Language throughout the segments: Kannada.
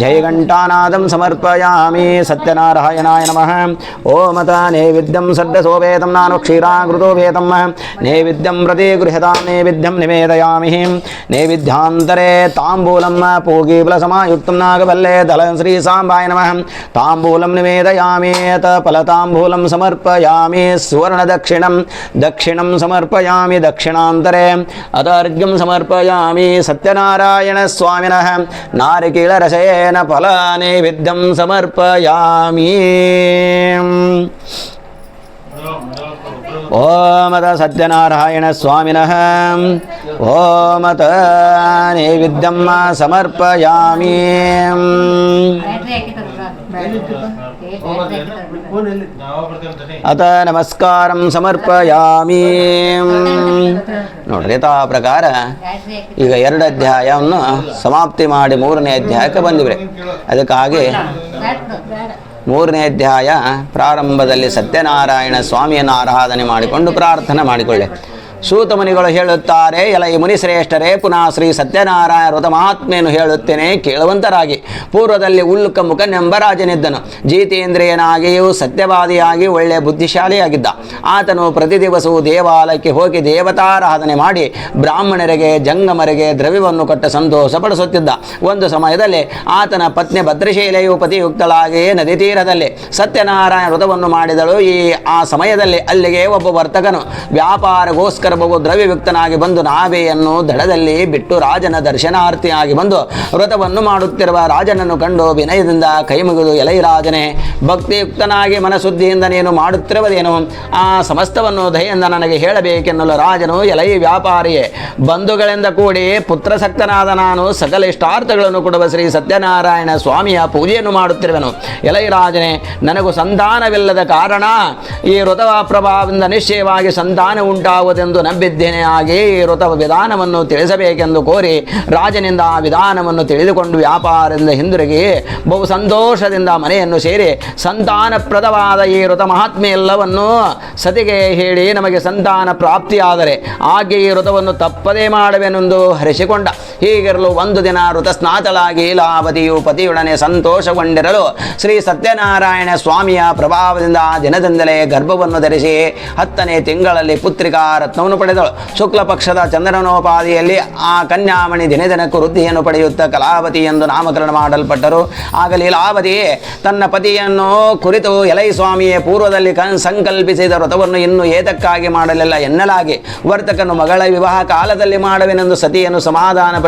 జయఘంటానాదం సమర్పయామి సత్యనారాయణాయ నమ ఓమత నైవేద్యం సడ్డసోపేతం నాను క్షీరాకృతోపేతం నైవేద్యం ప్రతి గృహతాం నైవేద్యం నివేదయామి నైవేద్యాంతరే తాంబూలం పూగీపుల సమాయుక్తం నాగపల్లే దళం శ్రీ సాంబాయ నమ తాంబూలం నివేదయామి ఫలతాంబూలం సమర్పయామి సువర్ణదక్షిణం దక్షిణం సమర్పయామి దక్షిణాంతరే అదార్ఘ్యం సమర్పయామి సత్యనారాయణ స్వామిన నారికీళ కషయేన ఫలానైవేద్యం సమర్పయామి. ఓమత సత్యనారాయణ స్వామిన. ఓమత నైవేద్యం సమర్పయామి. ಅತ ನಮಸ್ಕಾರಂ ಸಮರ್ಪಯಾಮಿ. ನೋಡ್ರಿ ತಾ ಪ್ರಕಾರ ಈಗ ಎರಡು ಅಧ್ಯಾಯವನ್ನು ಸಮಾಪ್ತಿ ಮಾಡಿ ಮೂರನೇ ಅಧ್ಯಾಯಕ್ಕೆ ಬಂದಿವ್ರಿ. ಅದಕ್ಕಾಗಿ ಮೂರನೇ ಅಧ್ಯಾಯ ಪ್ರಾರಂಭದಲ್ಲಿ ಸತ್ಯನಾರಾಯಣ ಸ್ವಾಮಿಯನ್ನು ಆರಾಧನೆ ಮಾಡಿಕೊಂಡು ಪ್ರಾರ್ಥನೆ ಮಾಡಿಕೊಳ್ಳಿ. ಸೂತ ಮುನಿಗಳು ಹೇಳುತ್ತಾರೆ, ಎಲ ಈ ಮುನಿಶ್ರೇಷ್ಠರೇ, ಪುನಃ ಶ್ರೀ ಸತ್ಯನಾರಾಯಣ ವ್ರತ ಮಹಾತ್ಮೆಯನ್ನು ಹೇಳುತ್ತೇನೆ, ಕೇಳುವಂತರಾಗಿ. ಪೂರ್ವದಲ್ಲಿ ಉಲ್ಲುಕ ಮುಖನೆಂಬ ರಾಜನಿದ್ದನು. ಜೀತೇಂದ್ರಿಯನಾಗಿಯೂ ಸತ್ಯವಾದಿಯಾಗಿ ಒಳ್ಳೆಯ ಬುದ್ಧಿಶಾಲಿಯಾಗಿದ್ದ. ಆತನು ಪ್ರತಿ ದಿವಸವೂ ದೇವಾಲಯಕ್ಕೆ ಹೋಗಿ ದೇವತಾರಾಧನೆ ಮಾಡಿ, ಬ್ರಾಹ್ಮಣರಿಗೆ, ಜಂಗಮರಿಗೆ ದ್ರವ್ಯವನ್ನು ಕೊಟ್ಟು ಸಂತೋಷ ಪಡಿಸುತ್ತಿದ್ದ ಒಂದು ಸಮಯದಲ್ಲಿ ಆತನ ಪತ್ನಿ ಭದ್ರಶೈಲೆಯು ಪತಿಯುಕ್ತಳಾಗಿಯೇ ನದಿ ತೀರದಲ್ಲಿ ಸತ್ಯನಾರಾಯಣ ವ್ರತವನ್ನು ಮಾಡಿದಳು. ಈ, ಆ ಸಮಯದಲ್ಲಿ ಅಲ್ಲಿಗೆ ಒಬ್ಬ ವರ್ತಕನು ವ್ಯಾಪಾರಗೋಸ್ಕರ ಬಹು ದ್ರವ್ಯಯುಕ್ತನಾಗಿ ಬಂದು ನಾವೆಯನ್ನು ದಡದಲ್ಲಿ ಬಿಟ್ಟು ರಾಜನ ದರ್ಶನಾರ್ಥಿಯಾಗಿ ಬಂದು ವ್ರತವನ್ನು ಮಾಡುತ್ತಿರುವ ರಾಜನನ್ನು ಕಂಡು ವಿನಯದಿಂದ ಕೈ ಮುಗಿದು ಎಲೈ ರಾಜನೇ, ಭಕ್ತಿಯುಕ್ತನಾಗಿ ಮನಸುದ್ದಿಯಿಂದ ನೀನು ಮಾಡುತ್ತಿರುವುದೇನು? ಆ ಸಮಸ್ತವನ್ನು ದಯೆಯಿಂದ ನನಗೆ ಹೇಳಬೇಕೆನ್ನಲು ರಾಜನು, ಎಲೈ ವ್ಯಾಪಾರಿಯೇ, ಬಂಧುಗಳಿಂದ ಕೂಡಿ ಪುತ್ರಸಕ್ತನಾದ ನಾನು ಸಕಲ ಇಷ್ಟಾರ್ಥಗಳನ್ನು ಕೊಡುವ ಶ್ರೀ ಸತ್ಯನಾರಾಯಣ ಸ್ವಾಮಿಯ ಪೂಜೆಯನ್ನು ಮಾಡುತ್ತಿರುವೆನು. ಎಲೈ ರಾಜನೇ, ನನಗೂ ಸಂತಾನವಿಲ್ಲದ ಕಾರಣ ಈ ವ್ರತವ ಪ್ರಭಾವದಿಂದ ನಿಶ್ಚಯವಾಗಿ ಸಂತಾನ ಉಂಟಾಗುವುದೆಂದು ನಂಬಿದ್ದೇನೆ. ಹಾಗೆ ಈ ವ್ರತ ವಿಧಾನವನ್ನು ತಿಳಿಸಬೇಕೆಂದು ಕೋರಿ ರಾಜನಿಂದ ಆ ವಿಧಾನವನ್ನು ತಿಳಿದುಕೊಂಡು ವ್ಯಾಪಾರದಿಂದ ಹಿಂದಿರುಗಿ ಬಹು ಸಂತೋಷದಿಂದ ಮನೆಯನ್ನು ಸೇರಿ ಸಂತಾನಪ್ರದವಾದ ಈ ಋತ ಮಹಾತ್ಮೆ ಎಲ್ಲವನ್ನು ಸತಿಗೆ ಹೇಳಿ ನಮಗೆ ಸಂತಾನ ಪ್ರಾಪ್ತಿಯಾದರೆ ಹಾಗೆ ಈ ವೃತವನ್ನು ತಪ್ಪದೇ ಮಾಡುವೆನೆಂದು ಹರಿಸಿಕೊಂಡ. ಹೀಗಿರಲು ಒಂದು ದಿನ ಋತಸ್ನಾತಳಾಗಿ ಸ್ನಾತಳಾಗಿ ಲಾವತಿಯು ಪತಿಯೊಡನೆ ಸಂತೋಷಗೊಂಡಿರಲು ಶ್ರೀ ಸತ್ಯನಾರಾಯಣ ಸ್ವಾಮಿಯ ಪ್ರಭಾವದಿಂದ ದಿನದಿಂದಲೇ ಗರ್ಭವನ್ನು ಧರಿಸಿ ಹತ್ತನೇ ತಿಂಗಳಲ್ಲಿ ಪುತ್ರಿಕಾ ರತ್ನವನ್ನು ಪಡೆದಳು. ಶುಕ್ಲ ಪಕ್ಷದ ಚಂದ್ರನೋಪಾದಿಯಲ್ಲಿ ಆ ಕನ್ಯಾಮಣಿ ದಿನದಿನಕ್ಕೂ ವೃದ್ಧಿಯನ್ನು ಪಡೆಯುತ್ತಾ ಕಲಾವತಿ ಎಂದು ನಾಮಕರಣ ಮಾಡಲ್ಪಟ್ಟರು. ಆಗ ಲೀಲಾವತಿ ತನ್ನ ಪತಿಯನ್ನು ಕುರಿತು ಎಲೈ ಸ್ವಾಮಿಯೇ ಪೂರ್ವದಲ್ಲಿ ಕನ್ ಸಂಕಲ್ಪಿಸಿದ ವ್ರತವನ್ನು ಇನ್ನು ಏತಕ್ಕಾಗಿ ಮಾಡಲಿಲ್ಲ ಎನ್ನಲಾಗಿ, ವರ್ತಕನು ಮಗಳ ವಿವಾಹ ಕಾಲದಲ್ಲಿ ಮಾಡುವೆನೆಂದು ಸತಿಯನ್ನು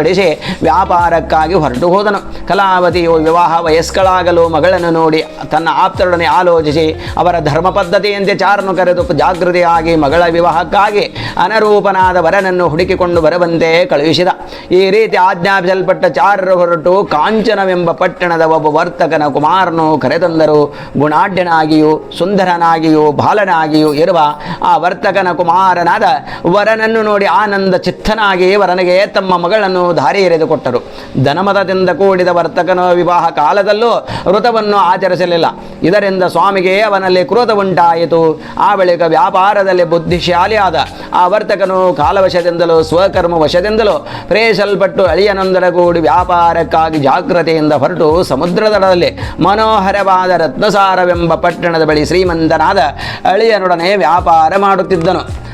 ಸಮಾಧಾನಪಡಿಸಿ ವ್ಯಾಪಾರಕ್ಕಾಗಿ ಹೊರಟು ಹೋದನು. ಕಲಾವತಿಯು ವಿವಾಹ ವಯಸ್ಕಳಾಗಲು ಮಗಳನ್ನು ನೋಡಿ ತನ್ನ ಆಪ್ತರೊಡನೆ ಆಲೋಚಿಸಿ ಅವರ ಧರ್ಮ ಪದ್ಧತಿಯಂತೆ ಚಾರನು ಕರೆದು ಜಾಗೃತಿಯಾಗಿ ಮಗಳ ವಿವಾಹಕ್ಕಾಗಿ ಅನರೂಪನಾದ ವರನನ್ನು ಹುಡುಕಿಕೊಂಡು ಬರುವಂತೆ ಕಳುಹಿಸಿದ. ಈ ರೀತಿ ಆಜ್ಞಾಪಿಸಲ್ಪಟ್ಟ ಚಾರರು ಹೊರಟು ಕಾಂಚನವೆಂಬ ಪಟ್ಟಣದ ಒಬ್ಬ ವರ್ತಕನ ಕುಮಾರನು ಕರೆತಂದರು, ಗುಣಾಢ್ಯನಾಗಿಯೂ, ಸುಂದರನಾಗಿಯೂ, ಬಾಲನಾಗಿಯೂ ಇರುವ ಆ ವರ್ತಕನ ಕುಮಾರನಾದ ವರನನ್ನು ನೋಡಿ ಆನಂದ ಚಿತ್ತನಾಗಿ ವರನಿಗೆ ತಮ್ಮ ಮಗಳನ್ನು ದಾರಿ ಎರೆದುಕೊಟ್ಟರು ಧನಮದದಿಂದ ಕೂಡಿದ ವರ್ತಕನ ವಿವಾಹ ಕಾಲದಲ್ಲೂ ವೃತವನ್ನು ಆಚರಿಸಲಿಲ್ಲ. ಇದರಿಂದ ಸ್ವಾಮಿಗೆ ಅವನಲ್ಲಿ ಕ್ರೋಧ ಉಂಟಾಯಿತು. ಆ ಬಳಿಕ ವ್ಯಾಪಾರದಲ್ಲಿ ಬುದ್ಧಿಶಾಲಿಯಾದ ಆ ವರ್ತಕನು ಕಾಲವಶದಿಂದಲೂ ಸ್ವಕರ್ಮ ವಶದಿಂದಲೂ ಅಳಿಯನೊಂದರ ಕೂಡಿ ವ್ಯಾಪಾರಕ್ಕಾಗಿ ಜಾಗ್ರತೆಯಿಂದ ಹೊರಟು ಸಮುದ್ರದಡದಲ್ಲಿ ಮನೋಹರವಾದ ರತ್ನಸಾರವೆಂಬ ಪಟ್ಟಣದ ಬಳಿ ಶ್ರೀಮಂತನಾದ ಅಳಿಯನೊಡನೆ ವ್ಯಾಪಾರ ಮಾಡುತ್ತಿದ್ದನು.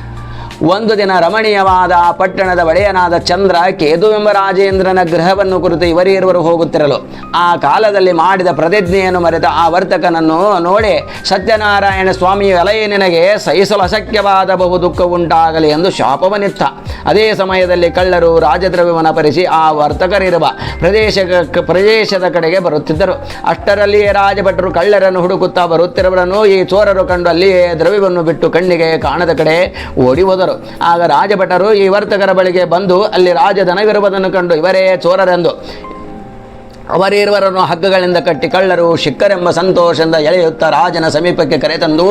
ಒಂದು ದಿನ ರಮಣೀಯವಾದ ಪಟ್ಟಣದ ಒಡೆಯನಾದ ಚಂದ್ರ ಕೇದು ಎಂಬ ರಾಜೇಂದ್ರನ ಗೃಹವನ್ನು ಕುರಿತು ಇವರಿರುವರು ಹೋಗುತ್ತಿರಲು. ಆ ಕಾಲದಲ್ಲಿ ಮಾಡಿದ ಪ್ರತಿಜ್ಞೆಯನ್ನು ಮರೆತ ಆ ವರ್ತಕನನ್ನು ನೋಡಿ ಸತ್ಯನಾರಾಯಣ ಸ್ವಾಮಿ ಎಲೆಯ ನಿನಗೆ ಸಹಿಸಲು ಅಸಖ್ಯವಾದ ಬಹು ದುಃಖ ಉಂಟಾಗಲಿ ಎಂದು ಶಾಪವನಿತ್ತ ಅದೇ ಸಮಯದಲ್ಲಿ ಕಳ್ಳರು ರಾಜದ್ರವ್ಯವನ್ನು ಪರಿಸಿ ಆ ವರ್ತಕರಿರುವ ಪ್ರದೇಶ ಪ್ರದೇಶದ ಕಡೆಗೆ ಬರುತ್ತಿದ್ದರು. ಅಷ್ಟರಲ್ಲಿಯೇ ರಾಜಭಟರು ಕಳ್ಳರನ್ನು ಹುಡುಕುತ್ತಾ ಬರುತ್ತಿರುವರನ್ನು ಈ ಚೋರರು ಕಂಡು ಅಲ್ಲಿಯೇ ದ್ರವ್ಯವನ್ನು ಬಿಟ್ಟು ಕಣ್ಣಿಗೆ ಕಾಣದ ಕಡೆ ಓಡಿ ಆಗ ರಾಜಭಟರು ಈ ವರ್ತಕರ ಬಳಿಗೆ ಬಂದು ಅಲ್ಲಿ ರಾಜಧನವಿರುವುದನ್ನು ಕಂಡು ಇವರೇ ಚೋರರೆಂದು ಅವರಿರುವರನ್ನು ಹಗ್ಗಗಳಿಂದ ಕಟ್ಟಿ ಕಳ್ಳರು ಶಿಖರೆಂಬ ಸಂತೋಷದಿಂದ ಎಳೆಯುತ್ತಾ ರಾಜನ ಸಮೀಪಕ್ಕೆ ಕರೆತಂದು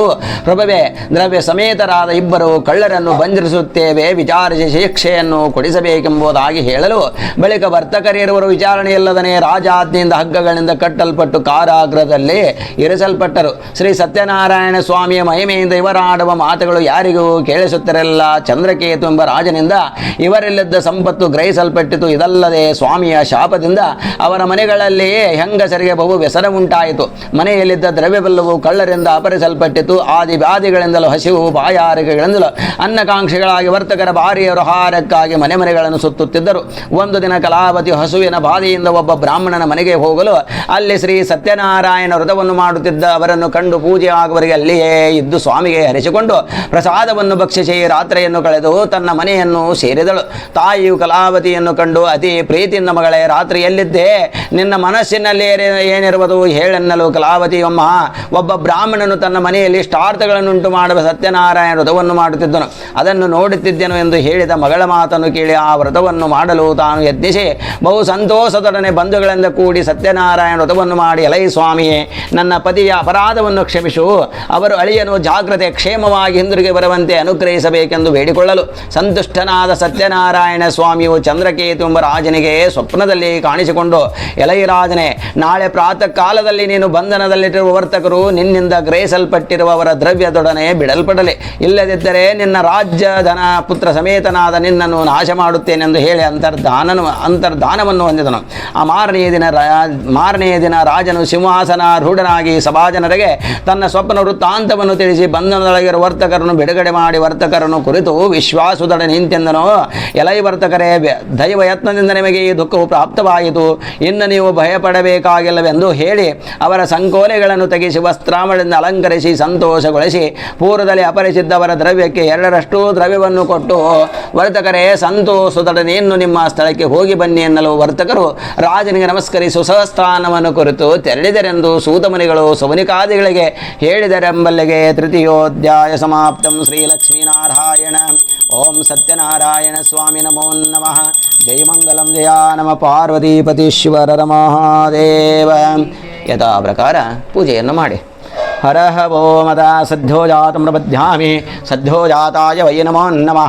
ಪ್ರಭವೆ, ದ್ರವ್ಯ ಸಮೇತರಾದ ಇಬ್ಬರು ಕಳ್ಳರನ್ನು ಬಂಧಿಸುತ್ತೇವೆ, ವಿಚಾರಿಸಿ ಶಿಕ್ಷೆಯನ್ನು ಕೊಡಿಸಬೇಕೆಂಬುದಾಗಿ ಹೇಳಲು. ಬಳಿಕ ವರ್ತಕರಿರುವರು ವಿಚಾರಣೆಯಿಲ್ಲದನೆ ರಾಜಾಜ್ಞೆಯಿಂದ ಹಗ್ಗಗಳಿಂದ ಕಟ್ಟಲ್ಪಟ್ಟು ಕಾರಾಗೃಹದಲ್ಲಿ ಇರಿಸಲ್ಪಟ್ಟರು. ಶ್ರೀ ಸತ್ಯನಾರಾಯಣ ಸ್ವಾಮಿಯ ಮಹಿಮೆಯಿಂದ ಇವರಾಡುವ ಮಾತುಗಳು ಯಾರಿಗೂ ಕೇಳಿಸುತ್ತಿರಲಿಲ್ಲ. ಚಂದ್ರಕೇತು ಎಂಬ ರಾಜನಿಂದ ಇವರಲ್ಲಿದ್ದ ಸಂಪತ್ತು ಗ್ರಹಿಸಲ್ಪಟ್ಟಿತು. ಇದಲ್ಲದೆ ಸ್ವಾಮಿಯ ಶಾಪದಿಂದ ಅವರ ಮನೆ ಮನೆಗಳಲ್ಲಿ ಹೆಂಗಸರಿಗೆ ಬಹು ವ್ಯಸನ ಉಂಟಾಯಿತು. ಮನೆಯಲ್ಲಿದ್ದ ದ್ರವ್ಯವೆಲ್ಲವೂ ಕಳ್ಳರಿಂದ ಅಪರಿಸಲ್ಪಟ್ಟಿತು ಆದಿ ವ್ಯಾಧಿಗಳಿಂದಲೂ ಹಸಿವು ಬಾಯಾರಿಕೆಗಳಿಂದಲೂ ಅನ್ನಕಾಂಕ್ಷಿಗಳಾಗಿ ವರ್ತಕರ ಭಾರಿಯರು ಆಹಾರಕ್ಕಾಗಿ ಮನೆ ಮನೆಗಳನ್ನು ಸುತ್ತುತ್ತಿದ್ದರು. ಒಂದು ದಿನ ಕಲಾವತಿ ಹಸುವಿನ ಬಾಧೆಯಿಂದ ಒಬ್ಬ ಬ್ರಾಹ್ಮಣನ ಮನೆಗೆ ಹೋಗಲು ಅಲ್ಲಿ ಶ್ರೀ ಸತ್ಯನಾರಾಯಣ ವ್ರತವನ್ನು ಮಾಡುತ್ತಿದ್ದ ಅವರನ್ನು ಕಂಡು ಪೂಜೆ ಆಗುವವರಿಗೆ ಅಲ್ಲಿಯೇ ಇದ್ದು ಸ್ವಾಮಿಗೆ ಹರಿಸಿಕೊಂಡು ಪ್ರಸಾದವನ್ನು ಭಕ್ಷಿಸಿ ರಾತ್ರಿಯನ್ನು ಕಳೆದು ತನ್ನ ಮನೆಯನ್ನು ಸೇರಿದಳು. ತಾಯಿಯು ಕಲಾವತಿಯನ್ನು ಕಂಡು ಅತಿ ಪ್ರೀತಿಯಿಂದ ಮಗಳೇ ರಾತ್ರಿ ಎಲ್ಲಿದ್ದೆ ನಿನ್ನ ಮನಸ್ಸಿನಲ್ಲಿ ಏನಿರುವುದು? ಏನಿರುವುದು ಕಲಾವತಿ ಅಮ್ಮ. ಒಬ್ಬ ಬ್ರಾಹ್ಮಣನು ತನ್ನ ಮನೆಯಲ್ಲಿ ಸ್ಟಾರ್ಥಗಳನ್ನುಂಟು ಮಾಡುವ ಸತ್ಯನಾರಾಯಣ ವ್ರತವನ್ನು ಮಾಡುತ್ತಿದ್ದನು. ಅದನ್ನು ನೋಡುತ್ತಿದ್ದೆನು ಎಂದು ಹೇಳಿದ ಮಗಳ ಮಾತನ್ನು ಕೇಳಿ ಆ ವ್ರತವನ್ನು ಮಾಡಲು ತಾನು ಯತ್ನಿಸಿ, ಬಹು ಸಂತೋಷದೊಡನೆ ಬಂಧುಗಳಿಂದ ಕೂಡಿ ಸತ್ಯನಾರಾಯಣ ವ್ರತವನ್ನು ಮಾಡಿ, ಅಲೈ ಸ್ವಾಮಿಯೇ, ನನ್ನ ಪತಿಯ ಅಪರಾಧವನ್ನು ಕ್ಷಮಿಸು. ಅವರು ಅಳಿಯನು ಜಾಗ್ರತೆ, ಕ್ಷೇಮವಾಗಿ ಹಿಂದಿರುಗಿ ಬರುವಂತೆ ಅನುಗ್ರಹಿಸಬೇಕೆಂದು ಬೇಡಿಕೊಳ್ಳಲು. ಸಂತುಷ್ಟನಾದ ಸತ್ಯನಾರಾಯಣ ಸ್ವಾಮಿಯು ಚಂದ್ರಕೇತು ಎಂಬ ರಾಜನಿಗೆ ಸ್ವಪ್ನದಲ್ಲಿ ಕಾಣಿಸಿಕೊಂಡು ಎಲೈ ರಾಜನೇ ನಾಳೆ ಪ್ರಾತಃ ಕಾಲದಲ್ಲಿ ನೀನು ಬಂಧನದಲ್ಲಿಟ್ಟಿರುವ ವರ್ತಕರು ನಿನ್ನಿಂದ ಗ್ರಹಿಸಲ್ಪಟ್ಟಿರುವವರ ದ್ರವ್ಯದೊಡನೆ ಬಿಡಲ್ಪಡಲಿ. ಇಲ್ಲದಿದ್ದರೆ ನಿನ್ನ ರಾಜ್ಯ ಧನ ಪುತ್ರ ಸಮೇತನಾದ ನಿನ್ನನ್ನು ನಾಶ ಮಾಡುತ್ತೇನೆಂದು ಹೇಳಿ ಅಂತರ್ಧಾನನು, ಅಂತರ್ಧಾನವನ್ನು ಹೊಂದಿದನು. ಆ ಮಾರನೆಯ ದಿನ ಮಾರನೆಯ ದಿನ ರಾಜನು ಸಿಂಹಾಸನ ರೂಢನಾಗಿ ಸಭಾಜನರಿಗೆ ತನ್ನ ಸ್ವಪ್ನ ವೃತ್ತಾಂತವನ್ನು ತಿಳಿಸಿ ಬಂಧನದೊಳಗಿರುವ ವರ್ತಕರನ್ನು ಬಿಡುಗಡೆ ಮಾಡಿ ವರ್ತಕರನ್ನು ಕುರಿತು ವಿಶ್ವಾಸದೊಡನೆ ನಿಂತೆಂದನು. ಎಲೈ ವರ್ತಕರೇ ದೈವ ಯತ್ನದಿಂದ ನಿಮಗೆ ಈ ದುಃಖವು ಪ್ರಾಪ್ತವಾಯಿತು. ಇನ್ನು ನೀವು ಭಯಪಡಬೇಕಾಗಿಲ್ಲವೆಂದು ಹೇಳಿ ಅವರ ಸಂಕೋಲೆಗಳನ್ನು ತೆಗೆಸಿ ವಸ್ತ್ರಾಮಳಿಂದ ಅಲಂಕರಿಸಿ ಸಂತೋಷಗೊಳಿಸಿ ಪೂರ್ವದಲ್ಲಿ ಅಪರಿಸಿದ್ದವರ ದ್ರವ್ಯಕ್ಕೆ ಎರಡರಷ್ಟು ದ್ರವ್ಯವನ್ನು ಕೊಟ್ಟು, ವರ್ತಕರೇ, ಸಂತೋಷದೊಡನೆ ನಿಮ್ಮ ಸ್ಥಳಕ್ಕೆ ಹೋಗಿ ಬನ್ನಿ ಎನ್ನಲು ವರ್ತಕರು ರಾಜನಿಗೆ ನಮಸ್ಕರಿಸಿ ಸಹಸ್ಥಾನವನ್ನು ಕುರಿತು ತೆರಳಿದರೆಂದು ಸೂತಮುನಿಗಳು ಸುವನಿಕಾದಿಗಳಿಗೆ ಹೇಳಿದರೆಂಬಲ್ಲಿಗೆ ತೃತೀಯೋಧ್ಯಾಯ ಸಮಾಪ್ತಂ ಶ್ರೀಲಕ್ಷ್ಮೀನಾರಾಯಣ ಓಂ ಸತ್ಯನಾರಾಯಣ ಸ್ವಾಮಿ ನಮೋ ನಮಃ. ಜಯ ಮಂಗಲಂ ಜಯ ನಮ ಪಾರ್ವತೀಪತೀಶ್ವರರ ಮಹಾದೇವ. ಯಥಾ ಪ್ರಕಾರ ಪೂಜೆಯನ್ನು ಮಾಡಿ. हरः वोमद सद्यो सद्योजाताय वै नमो नम।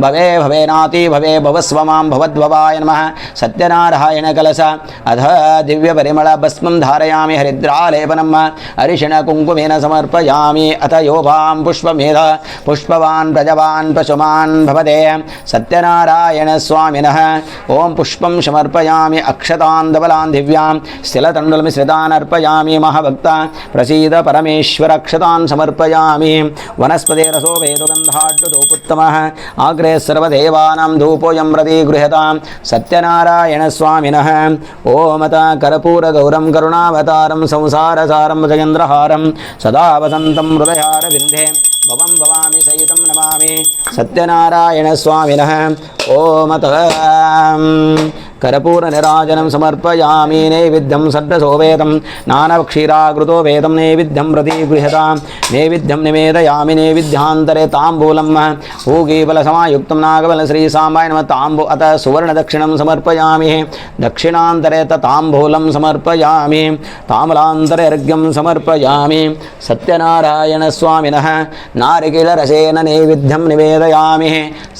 भवे भवेनाति भवे भवस्व माँ अथ नमः सत्यनारायणकलश अध धारायाम धारयामि हरिद्रालेपनं कुंकुम समर्पयामि। अथ योभां पुष्पमेध। पुष्पवान्, प्रजवान् पशुमान् भवदे सत्यनारायणस्वामिनः ॐ पुष्पं समर्पयामि। अक्षतान्दबलान् दिव्यां स्थिलतण्डुलमिश्रितानर्पयामि महाभक्ता, प्रसीद परमे परमेश्वरक्षतान् समर्पयामि वनस्पतेरसो वेदुगन्धाड्डुदोपुत्तमः आग्रे सर्वदेवानां धूपोऽयं प्रति गृह्यतां सत्यनारायणस्वामिनः ओमत कर्पूरगौरं करुणावतारं संसारसारं गजेन्द्रहारं सदा वसन्तं हृदयारविन्दे भवं भवामि सहितं नमामि सत्यनारायणस्वामिनः ஓமத கரபூரநிராஜனம் சமர்ப்பயாமி நைவித்தம் சட்டசோவேதம். நானவக்ஷீராகிருதோ வேதம் நைவித்தம் பிரதி கிருஹதாம் நைவித்தம் நிவேதயாமி நைவித்யாந்தரே தாம்பூலம். பூகீபலசமாயுக்தம் நாகபல ஸ்ரீசாம்பாய் நம தாம்பு. அத சுவர்ணதட்சிணம் சமர்ப்பயாமி தட்சிணாந்தரே தாம்பூலம் சமர்ப்பயாமி தாமலாந்தரே அர்க்யம் சமர்ப்பயாமி சத்யநாராயணசுவாமின நாரிகிளரசேன நைவித்தம் நிவேதயாமி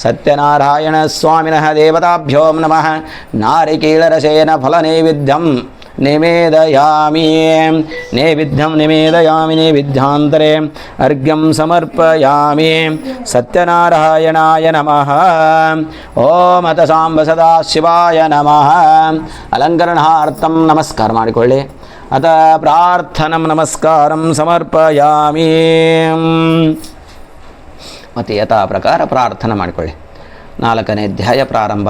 சத்யநாராயண ನಮ ತಾಂಬೂ ಅತ ಸುವರ್ಣದಕ್ಷಿಣಂ ಸಮರ್ಪಯಾಮಿ ದಕ್ಷಿಣಾಂತರೆ ತಾಂಬೂಲಂ ಸಮರ್ಪಯಾಮಿ ತಾಮಲಾಂತರೆ ಅರ್ಘ್ಯಂ ಸಮರ್ಪಯಾಮಿ ಸತ್ಯನಾರಾಯಣ ಸ್ವಾಮಿನಃ ನಾರಿಕಿಳರಸೇನ ನೈವೇದ್ಯಂ ನಿವೇದಯಾಮಿ ಸತ್ಯನಾರಾಯಣ ಸ್ವಾಮಿನಃ ದೇವತಾಭ್ಯೋ ನಮಃ ನಾರಿಕೀಳರಸೇನ ಫಲನೈವೇದ್ಯಂ ನಿವೇದಯಾಮಿ ನೈವೇದ್ಯಂ ನಿವೇದಯಾಮಿ ನೈವೇದ್ಯಾಂತರೆ ಅರ್ಘ್ಯಂ ಸಮರ್ಪಯಾಮಿ ಸತ್ಯನಾರಾಯಣಾಯ ನಮಃ ಓಂ ಅತ ಸಾಂಬ ಸದಾ ಶಿವಾಯ ನಮಃ ಅಲಂಕರಣಾರ್ಥಂ ನಮಸ್ಕಾರ ಮಾಡಿಕೊಳ್ಳಿ ಅತ ಪ್ರಾರ್ಥನಂ ನಮಸ್ಕಾರಂ ಸಮರ್ಪಯಾಮಿ ಮತ್ತು ಯಥಾ ಪ್ರಕಾರ ಪ್ರಾರ್ಥನೆ ಮಾಡಿಕೊಳ್ಳಿ ನಾಲ್ಕನೇ ಅಧ್ಯಾಯ ಪ್ರಾರಂಭ.